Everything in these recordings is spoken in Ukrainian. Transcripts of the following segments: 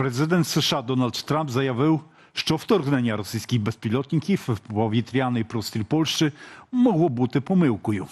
Президент США Дональд Трамп заявив, що вторгнення російських безпілотників в повітряний простір Польщі могло бути помилкою.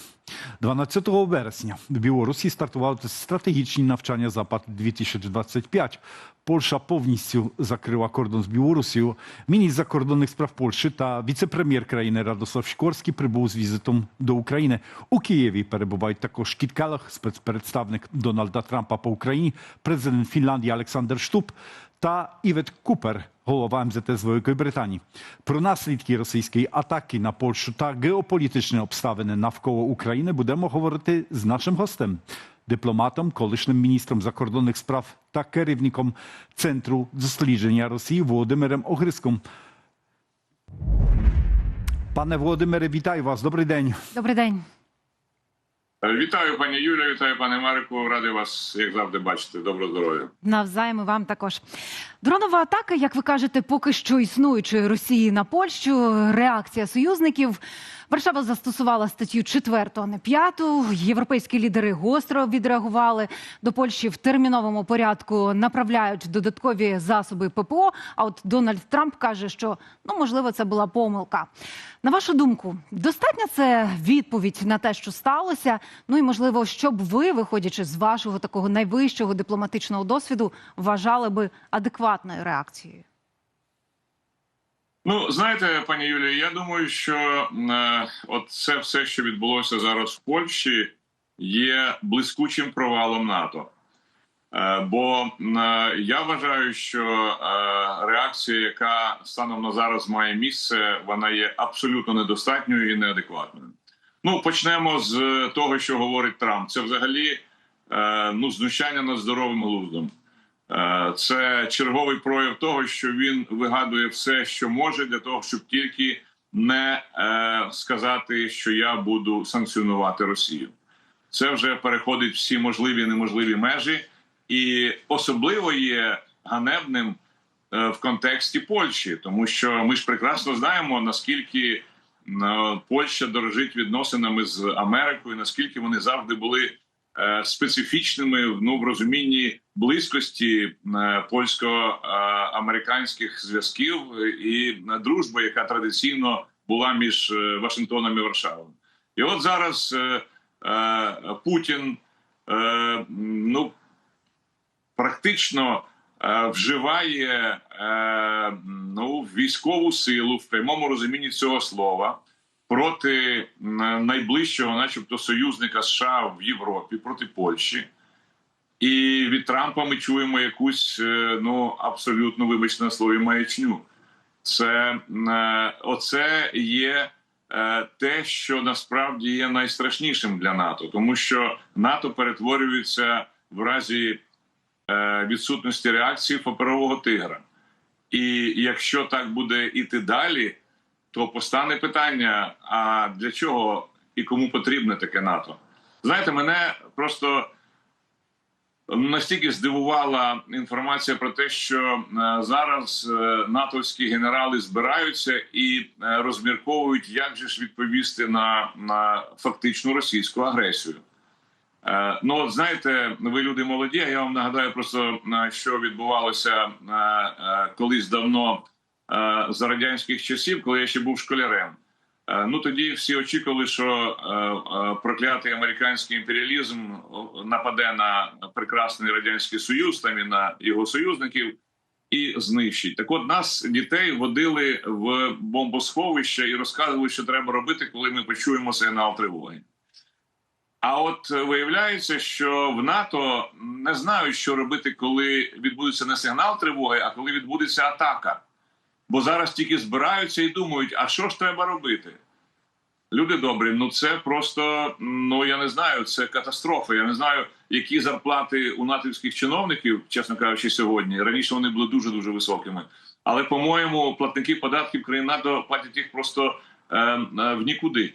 12 вересня в Білорусі стартували стратегічні навчання Запад 2025. Польща повністю закрила кордон з Білорусією. Міністр закордонних справ Польщі та віце-прем'єр країни Радослав Сікорський прибув з візитом до України. У Києві перебувають також Кіт Келлах, спецпредставник Дональда Трампа по Україні, президент Фінляндії Олександр Штуб та Івет Купер, голова МЗТ з Великої Британії. Про наслідки російської атаки на Польщу та геополітичні обставини навколо України будемо говорити з нашим гостем, дипломатом, колишнім міністром закордонних справ та керівником Центру дослідження Росії Володимиром Огриском. Пане Володимире, вітаю вас. Добрий день. Добрий день. Вітаю, пані Юля, вітаю, пане Марику. Радий вас, як завжди, бачити. Доброго здоров'я. Навзаєм і вам також. Дронова атака, як ви кажете, поки що існуючої Росії на Польщу. Реакція союзників. Варшава застосувала статтю 4, а не 5. Європейські лідери гостро відреагували. До Польщі в терміновому порядку направляють додаткові засоби ППО. А от Дональд Трамп каже, що ну можливо це була помилка. На вашу думку, достатня це відповідь на те, що сталося? Ну і можливо, щоб ви, виходячи з вашого такого найвищого дипломатичного досвіду, вважали би адекватною реакцією? Ну, знаєте, пані Юлія, я думаю, що е, от це все, що відбулося зараз в Польщі, є блискучим провалом НАТО. Е, бо е, я вважаю, що е, реакція, яка станом на зараз має місце, вона є абсолютно недостатньою і неадекватною. Ну, почнемо з того, що говорить Трамп. Це взагалі е, ну, знущання над здоровим глуздом. Е, Це черговий прояв того, що він вигадує все, що може, для того, щоб тільки не е, сказати, що я буду санкціонувати Росію. Це вже переходить всі можливі неможливі межі, і особливо є ганебним е, в контексті Польщі, тому що ми ж прекрасно знаємо наскільки Польща дорожить відносинами з Америкою, наскільки вони завжди були специфічними ну, в розумінні близькості е, польсько-американських зв'язків і е, дружби, яка традиційно була між е, Вашингтоном і Варшавою. І от зараз е, е, Путін е, ну практично е, вживає е, ну, військову силу в прямому розумінні цього слова проти найближчого, начебто, союзника США в Європі проти Польщі. І від Трампа ми чуємо якусь е, ну абсолютно вибачте на слові маячню. Це е, оце є е, те, що насправді є найстрашнішим для НАТО, тому що НАТО перетворюється в разі відсутності реакції паперового тигра. І якщо так буде іти далі, то постане питання: а для чого і кому потрібне таке НАТО? Знаєте, мене просто настільки здивувала інформація про те, що е, зараз е, натовські генерали збираються і е, розмірковують, як же ж відповісти на, на фактичну російську агресію. Ну, от знаєте, ви люди молоді. Я вам нагадаю просто що відбувалося колись давно за радянських часів, коли я ще був школярем. Е, Ну тоді всі очікували, що е, е, проклятий американський імперіалізм нападе на прекрасний радянський союз, там і на його союзників, і знищить. Так, от нас дітей водили в бомбосховище і розказували, що треба робити, коли ми почуємо сигнал тривоги. А от е, виявляється, що в НАТО не знають, що робити, коли відбудеться не сигнал тривоги, а коли відбудеться атака. Бо зараз тільки збираються і думають, а що ж треба робити? Люди добрі, ну це просто, ну я не знаю, це катастрофа. Я не знаю, які зарплати у натівських чиновників, чесно кажучи, сьогодні. Раніше вони були дуже дуже високими. Але, по-моєму, платники податків країн НАТО платять їх просто е, е, в нікуди.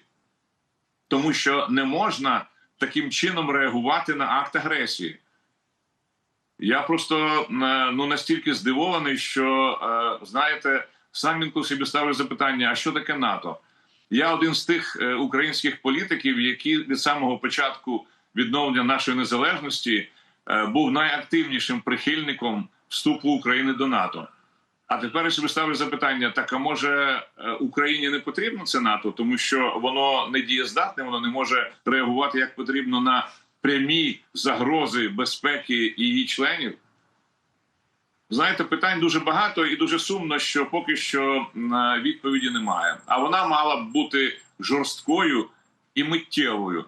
Тому що не можна таким чином реагувати на акт агресії. Я просто е, ну настільки здивований, що е, знаєте, сам інколи собі ставлю запитання: а що таке НАТО? Я один з тих е, українських політиків, які від самого початку відновлення нашої незалежності був найактивнішим прихильником вступу України до НАТО. А тепер я собі ставлю запитання: так а може Україні не потрібно це НАТО, тому що воно не дієздатне, воно не може реагувати як потрібно на прямі загрози безпеки її членів? Знаєте, питань дуже багато і дуже сумно, що поки що е, відповіді немає. А вона мала б бути жорсткою і миттєвою.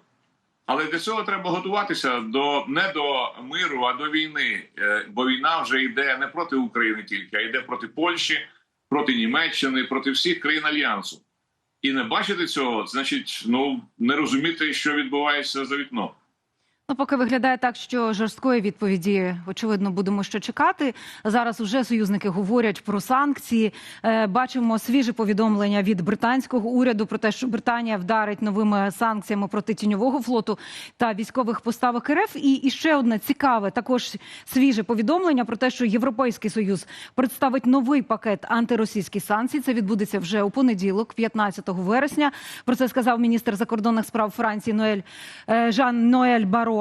Але для цього треба готуватися до не до миру, а до війни. Е, Бо війна вже йде не проти України тільки, а йде проти Польщі, проти Німеччини, проти всіх країн альянсу. І не бачити цього, значить, ну не розуміти, що відбувається за вікном. Ну, поки виглядає так, що жорсткої відповіді, очевидно, будемо ще чекати. Зараз уже союзники говорять про санкції. Е, бачимо свіже повідомлення від британського уряду про те, що Британія вдарить новими санкціями проти тіньового флоту та військових поставок РФ. І, і ще одне цікаве, також свіже повідомлення про те, що Європейський союз представить новий пакет антиросійських санкцій. Це відбудеться вже у понеділок, 15 вересня. Про це сказав міністр закордонних справ Франції Ноель е, Жан Ноель Баро.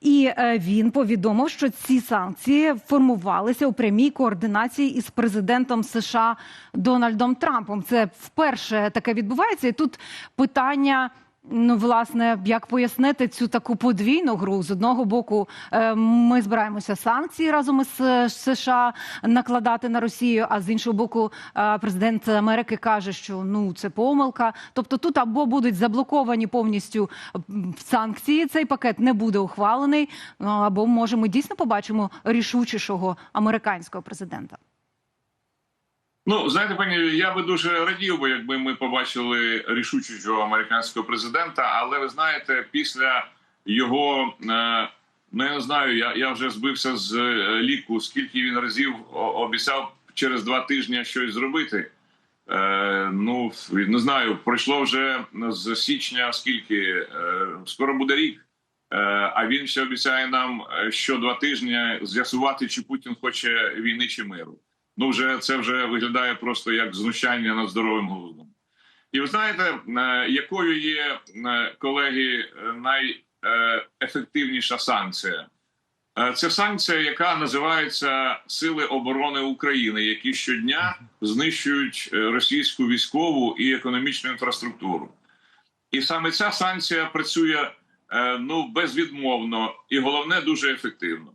І е, він повідомив, що ці санкції формувалися у прямій координації із президентом США Дональдом Трампом. Це вперше таке відбувається. І тут питання. Ну, власне, як пояснити цю таку подвійну гру з одного боку, е, ми збираємося санкції разом із е, США накладати на Росію. А з іншого боку, е, президент Америки каже, що ну це помилка. Тобто, тут або будуть заблоковані повністю санкції, цей пакет не буде ухвалений, ну, або може ми дійсно побачимо рішучішого американського президента. Ну, знаєте, пані, я би дуже радів би, якби ми побачили рішучого американського президента. Але ви знаєте, після його е, ну я не знаю, я, я вже збився з е, ліку, скільки він разів обіцяв через два тижні щось зробити. Е, ну не знаю, пройшло вже з січня, скільки е, скоро буде рік. Е, а він ще обіцяє нам що два тижні з'ясувати, чи Путін хоче війни чи миру. Ну, вже це вже виглядає просто як знущання над здоровим глуздом. І ви знаєте, е, якою є е, колеги найефективніша санкція? Е, Це санкція, яка називається Сили оборони України, які щодня знищують е, російську військову і економічну інфраструктуру. І саме ця санкція працює е, ну безвідмовно і головне дуже ефективно.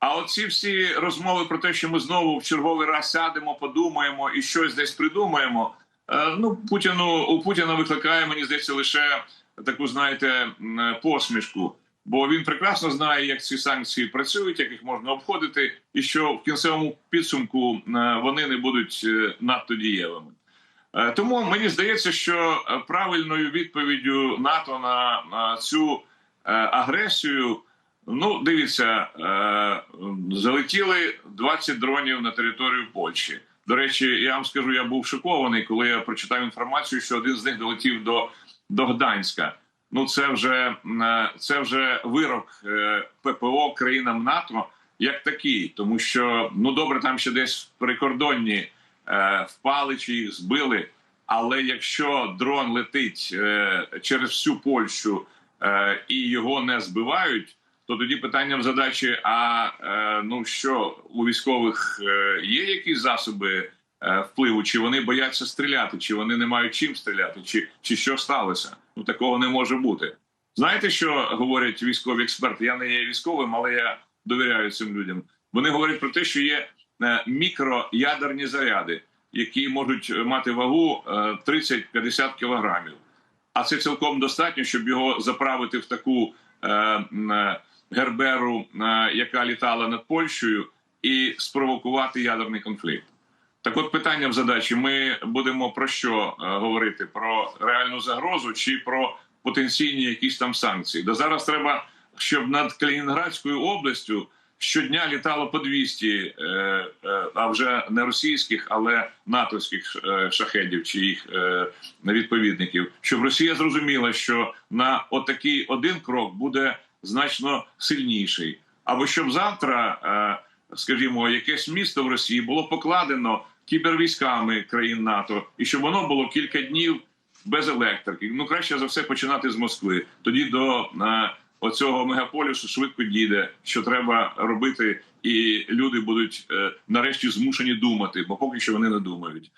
А оці всі розмови про те, що ми знову в черговий раз сядемо, подумаємо і щось десь придумаємо. е, Ну, Путіну у Путіна викликає, мені здається, лише таку, знаєте, посмішку. Бо він прекрасно знає, як ці санкції працюють, як їх можна обходити, і що в кінцевому підсумку е, вони не будуть е, надто дієвими. Тому мені здається, що правильною відповіддю НАТО на, цю агресію. Ну, дивіться, е, залетіли 20 дронів на територію Польщі. До речі, я вам скажу, я був шокований, коли я прочитав інформацію, що один з них долетів до, до Гданська. Ну, це вже е, це вже вирок е, ППО країнам НАТО як такий, тому що ну добре, там ще десь прикордонні е, впали чи їх збили. Але якщо дрон летить через всю Польщу і його не збивають, то тоді питання в задачі: а е, ну що у військових е, є якісь засоби е, впливу, чи вони бояться стріляти, чи вони не мають чим стріляти, чи, чи що сталося? Ну такого не може бути. Знаєте, що говорять військові експерти? Я не є військовим, але я довіряю цим людям. Вони говорять про те, що є е, мікроядерні заряди, які можуть мати вагу е, 30-50 кілограмів. А це цілком достатньо, щоб його заправити в таку е, е, герберу, е, яка літала над Польщею, і спровокувати ядерний конфлікт. Так, от питання в задачі: ми будемо про що е, говорити? Про реальну загрозу чи про потенційні якісь там санкції? Да зараз треба, щоб над Калінінградською областю щодня літало по 200, е, а вже не російських, але натовських шахедів чи їх відповідників, щоб Росія зрозуміла, що на отакий один крок буде значно сильніший, або щоб завтра. Е, скажімо, якесь місто в Росії було покладено кібервійськами країн НАТО, і щоб воно було кілька днів без електрики. Ну краще за все починати з Москви. Тоді до е, оцього мегаполісу швидко дійде, що треба робити і люди будуть е, нарешті змушені думати, бо поки що вони не думають.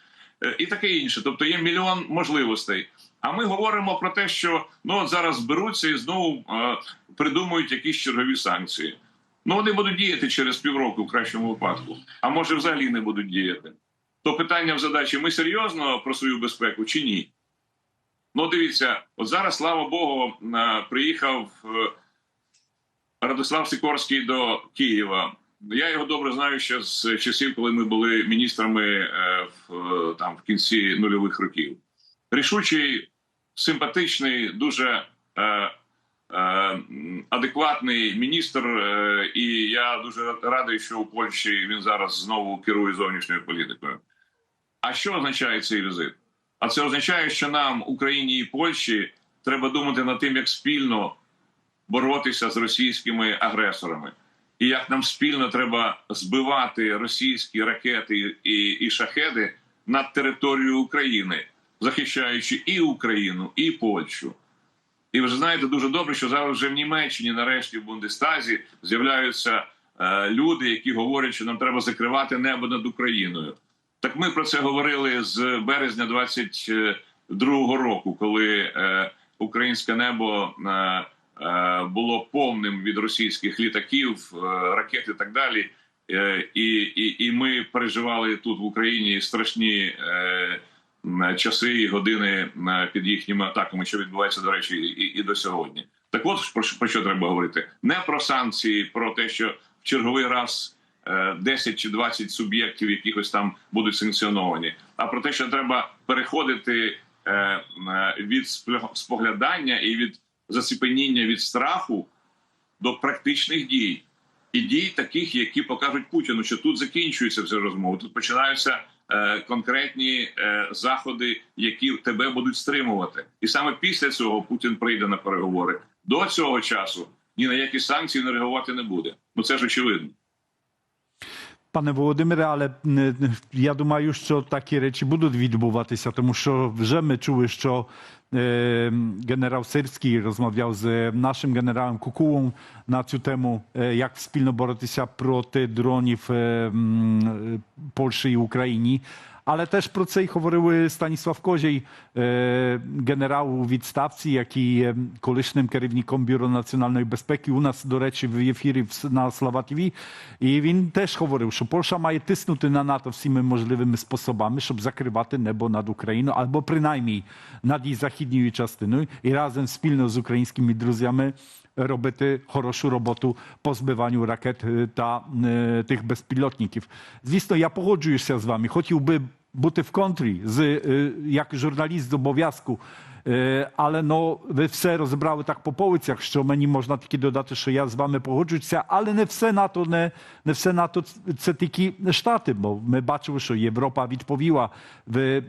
І таке інше. Тобто є мільйон можливостей. А ми говоримо про те, що ну зараз зберуться і знову е, придумують якісь чергові санкції. Ну вони будуть діяти через півроку в кращому випадку, а може взагалі не будуть діяти. То питання в задачі: ми серйозно про свою безпеку чи ні? Ну, дивіться, от зараз, слава Богу, е, приїхав е, Радослав Сикорський до Києва. Я його добре знаю ще з часів, коли ми були міністрами е, в там в кінці нульових років. Рішучий, симпатичний, дуже е, е, адекватний міністр. Е, і я дуже радий, що у Польщі він зараз знову керує зовнішньою політикою. А що означає цей візит? А це означає, що нам, Україні і Польщі, треба думати над тим, як спільно боротися з російськими агресорами, і як нам спільно треба збивати російські ракети і, і шахеди над територією України, захищаючи і Україну, і Польщу. І ви знаєте дуже добре, що зараз вже в Німеччині, нарешті, в Бундестазі з'являються е, люди, які говорять, що нам треба закривати небо над Україною. Так ми про це говорили з березня 22-го року, коли е, українське небо е, е, було повним від російських літаків, е, ракет і так далі. Е, і, і, і ми переживали тут в Україні страшні е, часи і години е, під їхніми атаками, що відбувається, до речі, і, і до сьогодні. Так от про, про що треба говорити? Не про санкції, про те, що в черговий раз е, 10 чи 20 суб'єктів якихось там будуть санкціоновані, а про те, що треба переходити е, е, від споглядання і від заціпеніння від страху до практичних дій. І дій таких, які покажуть Путіну, що тут закінчується вже розмова. Тут починаються е, конкретні е, заходи, які тебе будуть стримувати. І саме після цього Путін прийде на переговори. До цього часу ні на які санкції не реагувати не буде. Ну це ж очевидно. Пане Володимире, але м, я думаю, що такі речі будуть відбуватися, тому що вже ми чули, що е, генерал Сирський розмовляв з нашим генералом Кукулом на цю тему, е, як спільно боротися проти дронів е, м, Польщі і Україні. Але теж про це й говорив Станіслав Козій, е, генерал у відставці, який є колишнім керівником Бюро національної безпеки. У нас, до речі, в ефірі в- на Слава ТВ. І він теж говорив, що Польща має тиснути на НАТО всіми можливими способами, щоб закривати небо над Україною, або принаймні над її західньою частиною, і разом спільно з українськими друзями робити хорошу роботу по збиванню ракет е, та е, тих безпілотників. Звісно, я погоджуюся з вами. Хотів би бути в контрі з е, як журналіст з обов'язку. Е, Але ну, ви все розібрали так по полицях, що мені можна тільки додати, що я з вами погоджуюся, але не все НАТО, не, не все НАТО це тільки Штати, бо ми бачили, що Європа відповіла. В е,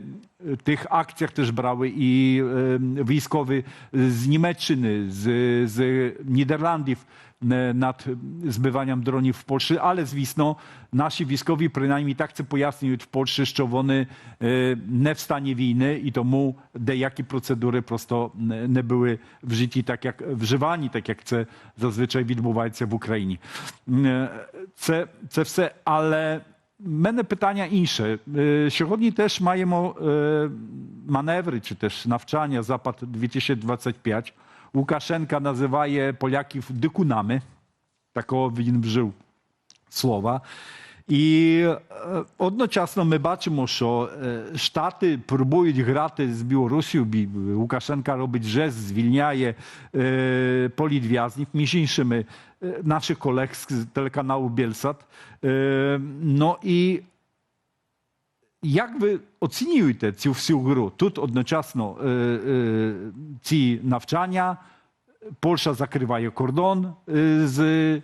тих акціях теж брали і е, військові з Німеччини, з, з Нідерландів е, над збиванням дронів в Польщі, але звісно, наші військові принаймні так це пояснюють в Польщі, що вони е, не в стані війни і тому деякі процедури просто не не були в житті так, як вживані, так як це зазвичай відбувається в Україні. Е, Це, це все, але в мене питання інше. Е, Сьогодні теж маємо е, маневри чи теж навчання Запад 2025. Łukaszenka називає поляків дикунами. Такого він вжив слова. І е, одночасно ми бачимо, що е, Штати пробують грати з Білорусією. Бі- Лукашенка робить жест, звільняє е, політв'язнів, між іншими е, наших колег з телеканалу Bielsat. Е, ну і як ви оцінюєте цю всю гру? Тут одночасно е, е, ці навчання, Польща закриває кордон е, з е,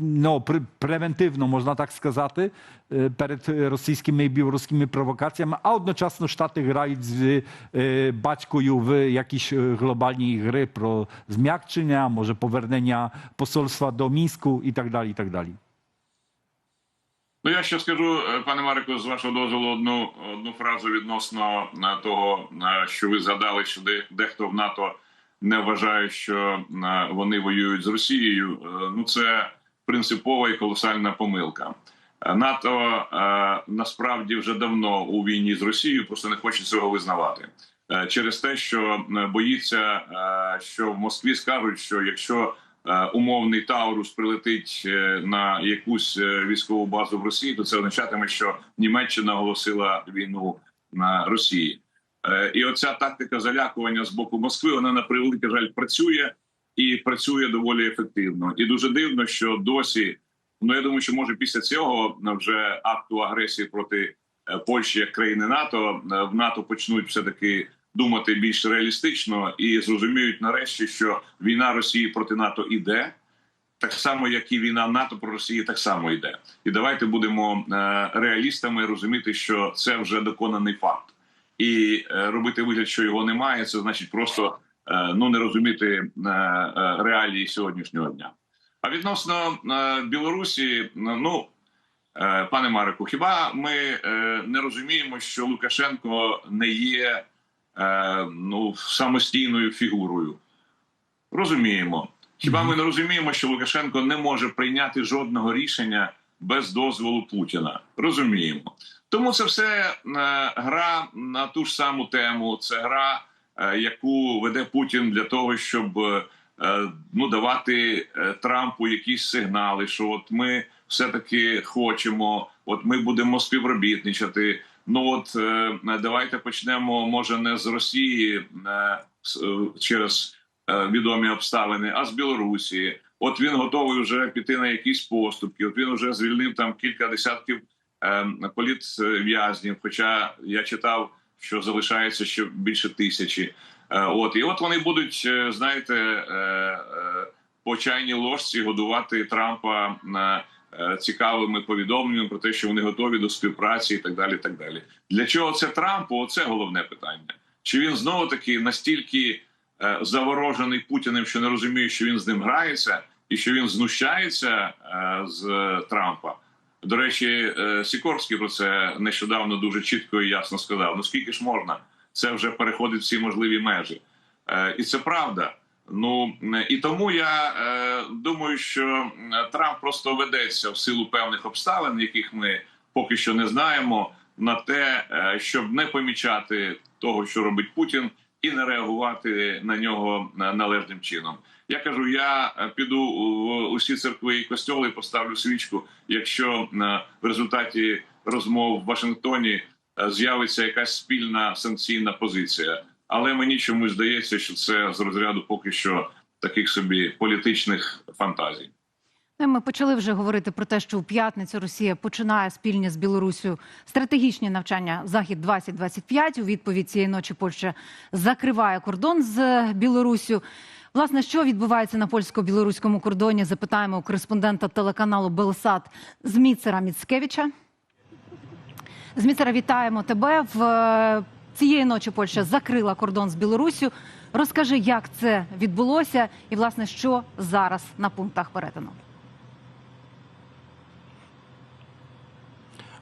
ну, пр- превентивно, можна так сказати, е, перед російськими і білоруськими провокаціями, а одночасно Штати грають з е, батькою в якісь е, глобальні гри про зм'якчення, може повернення посольства до Мінську і так далі. І так далі. Ну, я ще скажу, е, пане Марику, з вашого дозволу, одну одну фразу відносно е, того, е, що ви згадали, що де, дехто в НАТО не вважає, що вони воюють з Росією. Ну, це принципова і колосальна помилка. НАТО насправді вже давно у війні з Росією, просто не хоче цього визнавати через те, що боїться, що в Москві скажуть, що якщо умовний Таурус прилетить е, на якусь е, військову базу в Росії, то це означатиме, що Німеччина оголосила війну на Росії. Е, І оця тактика залякування з боку Москви вона на превеликий жаль працює і працює доволі ефективно. І дуже дивно, що досі ну я думаю, що може після цього е, вже акту агресії проти е, Польщі як країни НАТО е, в НАТО почнуть все таки думати більш реалістично і зрозуміють нарешті, що війна Росії проти НАТО іде. Так само, як і війна НАТО про Росію, так само йде. І давайте будемо е, реалістами розуміти, що це вже доконаний факт, і е, робити вигляд, що його немає, це значить просто е, ну не розуміти реалії сьогоднішнього дня. А відносно Білорусі, ну пане Марику, хіба ми не розуміємо, що Лукашенко не є ну самостійною фігурою? Розуміємо. Хіба ми не розуміємо, що Лукашенко не може прийняти жодного рішення без дозволу Путіна? Розуміємо. Тому це все е, гра на ту ж саму тему. Це гра, е, яку веде Путін для того, щоб е, ну давати е, Трампу якісь сигнали, що от ми все таки хочемо, от ми будемо співробітничати. Ну от е, давайте почнемо, може, не з Росії е, е, через відомі обставини, а з Білорусі. От він готовий вже піти на якісь поступки. От він вже звільнив там кілька десятків політв'язнів. Хоча я читав, що залишається ще більше тисячі. От і от вони будуть, знаєте, по чайній ложці годувати Трампа на цікавими повідомленнями про те, що вони готові до співпраці, і так далі. і Так далі. Для чого це Трампу? Оце головне питання. Чи він знову таки настільки е, заворожений Путіним, що не розуміє, що він з ним грається, і що він знущається е, з Трампа? До речі, е, Сікорський про це нещодавно дуже чітко і ясно сказав: ну скільки ж можна? Це вже переходить всі можливі межі, Е, і це правда. Ну е, і тому я е, думаю, що Трамп просто ведеться в силу певних обставин, яких ми поки що не знаємо, на те, е, щоб не помічати того, що робить Путін, і не реагувати на нього е, належним чином. Я кажу, я е, піду у усі церкви і костьоли поставлю свічку, якщо е, в результаті розмов в Вашингтоні е, з'явиться якась спільна санкційна позиція. Але мені чомусь здається, що це з розряду поки що таких собі політичних фантазій. Ну, Ми почали вже говорити про те, що у п'ятницю Росія починає спільні з Білорусію стратегічні навчання Захід 2025 У відповідь цієї ночі Польща закриває кордон з Білорусю. Власне, що відбувається на польсько-білоруському кордоні? Запитаємо у кореспондента телеканалу Белсат Зміцера Міцкевича. Зміцера, вітаємо тебе. В е, цієї ночі Польща закрила кордон з Білоруссю. Розкажи, як це відбулося, і власне що зараз на пунктах перетину.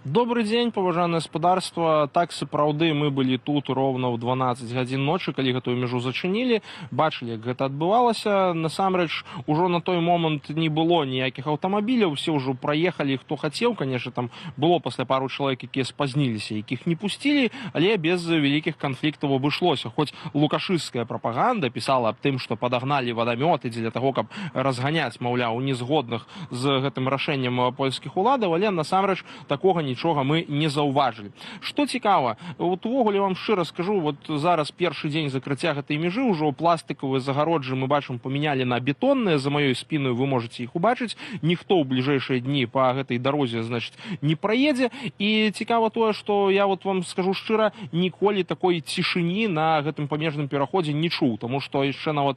Добрый дзень паважанае гаспадарства так сапраўды мы былі тут роўна ў 12 гадзін ночы калі гэтую мяжу зачынілі. Бачылі як гэта адбывалася. Насамрэч ужо на той момант не было ніякіх аўтамабіляў. Все ўжо праехалі хто хацеў. Конечно там было пасля пару чалавек якія спазніліся якіх не пусцілі але без вялікіх канфліктаў абышлося. Хоць лукашысцкая прапаганда пісала аб тым што падагналі вадамёты дзеля таго каб разганяць маўляў незгодных з гэтым рашэннем польскіх уладаў. Але насамрэч такога нічога мы не заўважылі. Што цікава вот увогуле вам шчыра скажу вот зараз першы дзень закрыцця гэтай межы ўжо пластыкавыя загароджы мы бачым памянялі на бетонныя за маёй спіною вы можете іх убачыць. Ніхто ў бліжэйшыя дні по гэтай дарозе значит не праедзе. І цікава тое что я вот вам скажу шчыра ніколі такой цішыні на гэтым памежным пераходзе не чуў тому что яшчэ нават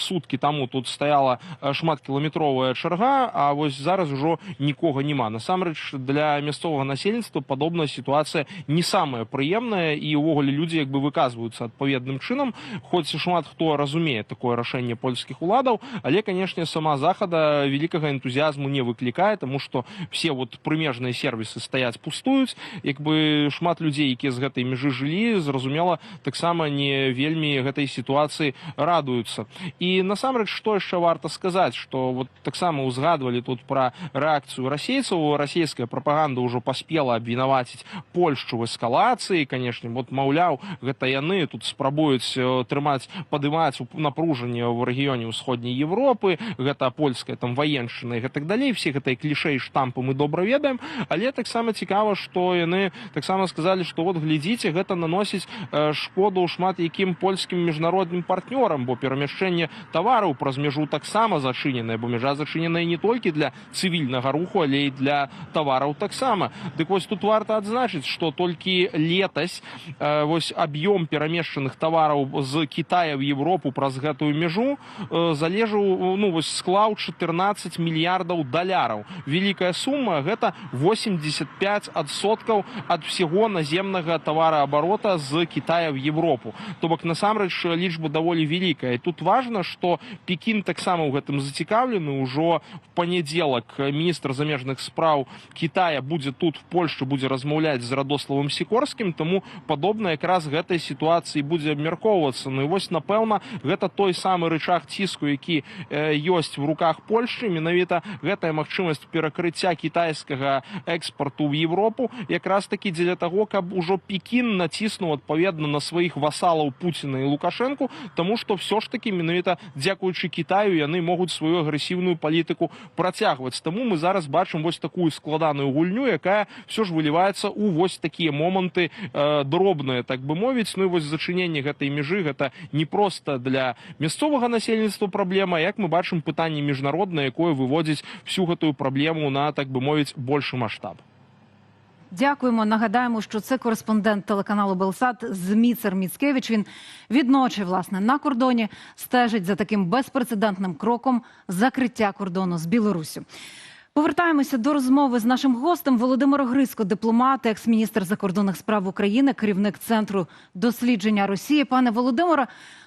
суткі таму тут стаяла шматкіламетровая чарга а вось зараз ужо нікога няма. Насамрэч для мясцовага мясцовага насельніцтва падобная сітуацыя не самая прыемная і ўвогуле людзі як бы выказваюцца адпаведным чынам. Хоць і шмат хто разумее такое рашэнне польскіх уладаў але канешне сама захада вялікага энтузіазму не выклікае тому что все вот прымежныя сервісы стаяць пустуюць. Як бы шмат людзей якія з гэтай мяжы жылі зразумела таксама не вельмі гэтай сітуацыі радуюцца. І насамрэч што яшчэ варта сказаць что вот таксама узгадвалі тут пра рэакцыю расейцаў. Расійская прапаганда ўжо паспела абвінаваціць польшчу в эскалацыі канешне вот маўляў гэта яны тут спрабуюць э, трымаць падымаць напружанне в рэгіёне ўсходняй Европы гэта польская там ваеншчына і гэтак далей все гэтай клішэй штампы мы добра ведаем але таксама цікава што яны таксама сказалі што вот глядзіце гэта наносіць э, шкоду шмат якім польскім міжнародным партнёрам бо перамяшчэнне тавараў праз мяжу таксама зачыненае бо мяжа зачыненая не толькі для цывільнага руху але і для тавараў таксама дык вось тут варта адзначыць што толькі летась э, вось аб'ём перамешчаных тавараў з Китая в Европу праз гэтую мяжу э, залежаў ну вось склаў 14 мільярдаў даляраў. Вялікая сума гэта 85 адсоткаў ад всего наземнага тавараабарота з Китая в Европу. То бок насамрэч лічба даволі вялікая. Тут важна што Пекін таксама ў гэтым зацікаўлены. Ўжо в панядзелак міністр замежных спраў Китая будзе тут в Польшчы будзе размаўляць з радославым сікорскім тому падобна якраз гэтай сітуацыі будзе абмяркоўвацца ну і вось напэўна гэта той самы рычаг ціску які э, ёсць в руках Польшчы менавіта гэтая магчымасць перакрыцця кітайскага экспарту в Европу. Якраз таки дзеля таго каб ужо Пекін націснуў адпаведна на сваіх васалаў Пуціна і Лукашэнку тому что все ж таки менавіта дзякуючы Китаю яны могуць сваю агрэсіўную палітыку працягваць таму мы зараз бачым вось такую складаную гульню якая все ж выліваецца у вось такія моманты э, дробныя так бы мовіць ну і вось зачыненне гэтай мяжы гэта не проста для мясцовага насельніцтва праблема як мы бачым пытанне міжнароднае якое выводзіць всю гэтую праблему на так бы мовіць большы маштаб Дякуємо. Нагадаємо, що це кореспондент телеканалу Белсат Зміцер Міцкевич. Він відночі власне на кордоні стежить за таким безпрецедентним кроком закриття кордону з Білоруссю. Повертаємося до розмови з нашим гостем Володимир Грицько, дипломат, екс-міністр закордонних справ України, керівник центру дослідження Росії. Пане Володимире,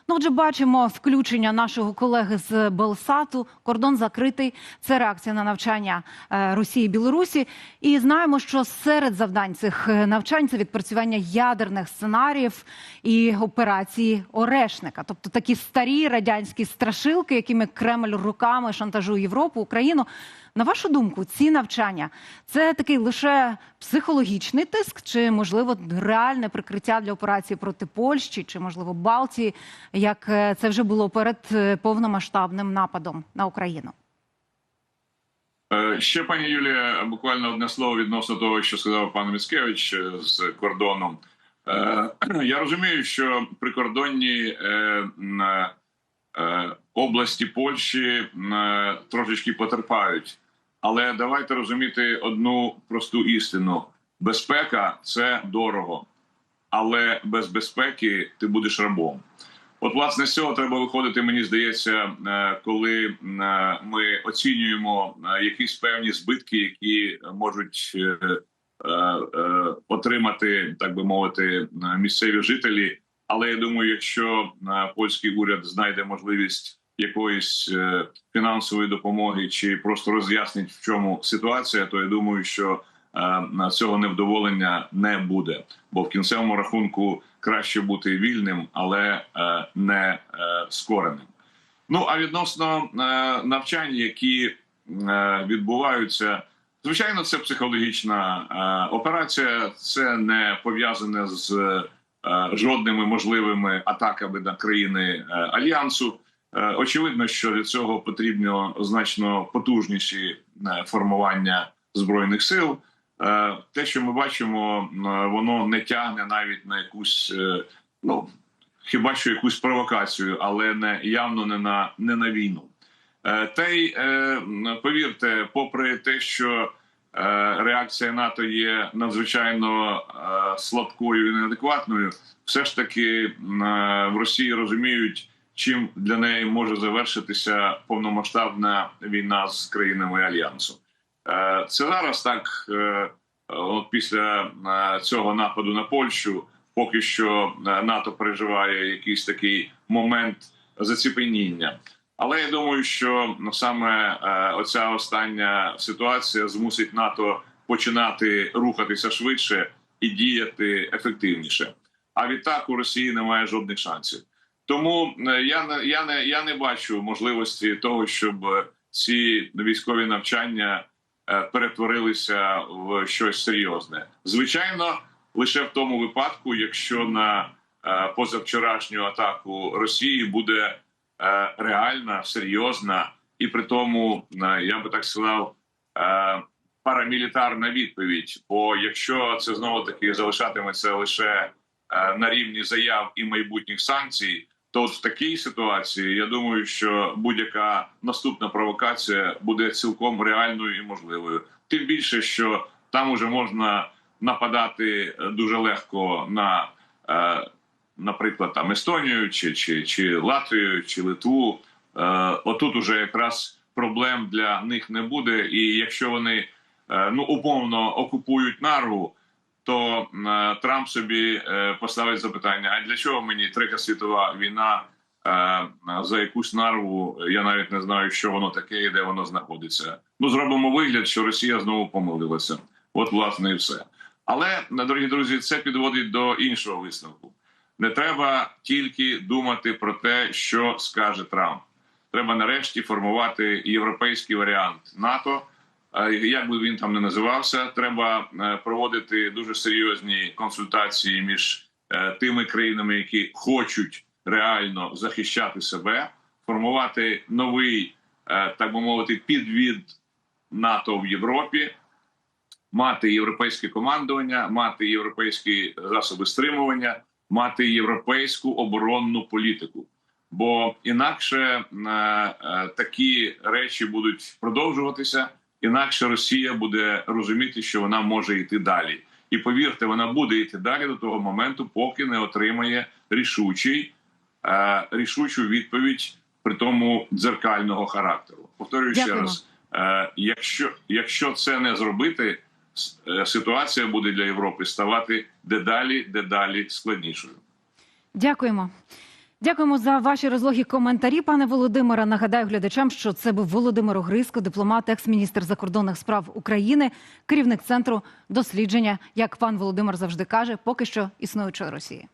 ну отже, бачимо включення нашого колеги з Белсату. Кордон закритий. Це реакція на навчання е, Росії і Білорусі. І знаємо, що серед завдань цих е, навчань це відпрацювання ядерних сценаріїв і операції Орешника, тобто такі старі радянські страшилки, якими Кремль руками шантажує Європу, Україну. На вашу думку, ці навчання це такий лише психологічний тиск, чи можливо реальне прикриття для операції проти Польщі, чи можливо Балтії, як е, це вже було перед е, повномасштабним нападом на Україну? Е, Ще пані Юлія, буквально одне слово відносно того, що сказав пан Міцкевич з кордоном. Я розумію, що прикордонні області Польщі трошечки потерпають, але давайте розуміти одну просту істину: безпека це дорого, але без безпеки ти будеш рабом. От, власне, з цього треба виходити, мені здається, е, коли е, ми оцінюємо е, якісь певні збитки, які можуть отримати, так би мовити, місцеві жителі. Але я думаю, якщо польський уряд знайде можливість якоїсь фінансової допомоги чи просто роз'яснить, в чому ситуація, то я думаю, що цього невдоволення не буде. Бо в кінцевому рахунку краще бути вільним, але е, не е, скореним. Ну а відносно е, навчань, які відбуваються, звичайно, це психологічна операція. Це не пов'язане з жодними можливими атаками на країни альянсу. Очевидно, що для цього потрібно значно потужніші формування збройних сил. Е, те, що ми бачимо, е, воно не тягне навіть на якусь, е, ну хіба що якусь провокацію, але не явно не на не на війну. Та й повірте, попри те, що реакція НАТО є надзвичайно слабкою і неадекватною, все ж таки в Росії розуміють, чим для неї може завершитися повномасштабна війна з країнами альянсу. Е, Це зараз так е, після е, цього нападу на Польщу, поки що НАТО переживає якийсь такий момент заціпеніння. Але я думаю, що саме оця остання ситуація змусить НАТО починати рухатися швидше і діяти ефективніше. А відтак у Росії немає жодних шансів. Тому я не я не я не бачу можливості того, щоб ці військові навчання перетворилися в щось серйозне. Звичайно, лише в тому випадку, якщо на е, позавчорашню атаку Росії буде е, реальна, серйозна і при тому, е, я би так сказав, е, парамілітарна відповідь. Бо якщо це знову таки залишатиметься лише е, на рівні заяв і майбутніх санкцій, то от в такій ситуації я думаю, що будь-яка наступна провокація буде цілком реальною і можливою. Тим більше, що там уже можна нападати е, дуже легко на, е, наприклад, там Естонію, чи, чи, чи Латвію, чи Литву. Е, отут уже якраз проблем для них не буде. І якщо вони ну умовно окупують нарву, то е, Трамп собі е, поставить запитання: а для чого мені третя світова війна е, за якусь нарву? Я навіть не знаю, що воно таке і де воно знаходиться. Ну зробимо вигляд, що Росія знову помилилася. От власне і все. Але дорогі друзі, це підводить до іншого висновку. Не треба тільки думати про те, що скаже Трамп. Треба нарешті формувати європейський варіант НАТО. Як би він там не називався, треба е, проводити дуже серйозні консультації між е, тими країнами, які хочуть реально захищати себе, формувати новий, е, так би мовити, підвід НАТО в Європі, мати європейське командування, мати європейські засоби стримування, мати європейську оборонну політику. Бо інакше такі речі будуть продовжуватися, інакше Росія буде розуміти, що вона може йти далі. І повірте, вона буде йти далі до того моменту, поки не отримає рішучий, е, рішучу відповідь при тому дзеркального характеру. Повторюю ще раз: е, якщо, якщо це не зробити, е, ситуація буде для Європи ставати дедалі, дедалі складнішою. Дякуємо. Дякуємо за ваші розлогі коментарі, пане Володимире. Нагадаю глядачам, що це був Володимир Огриско, дипломат, екс-міністр закордонних справ України, керівник центру дослідження, як пан Володимир завжди каже, поки що існуючої Росії.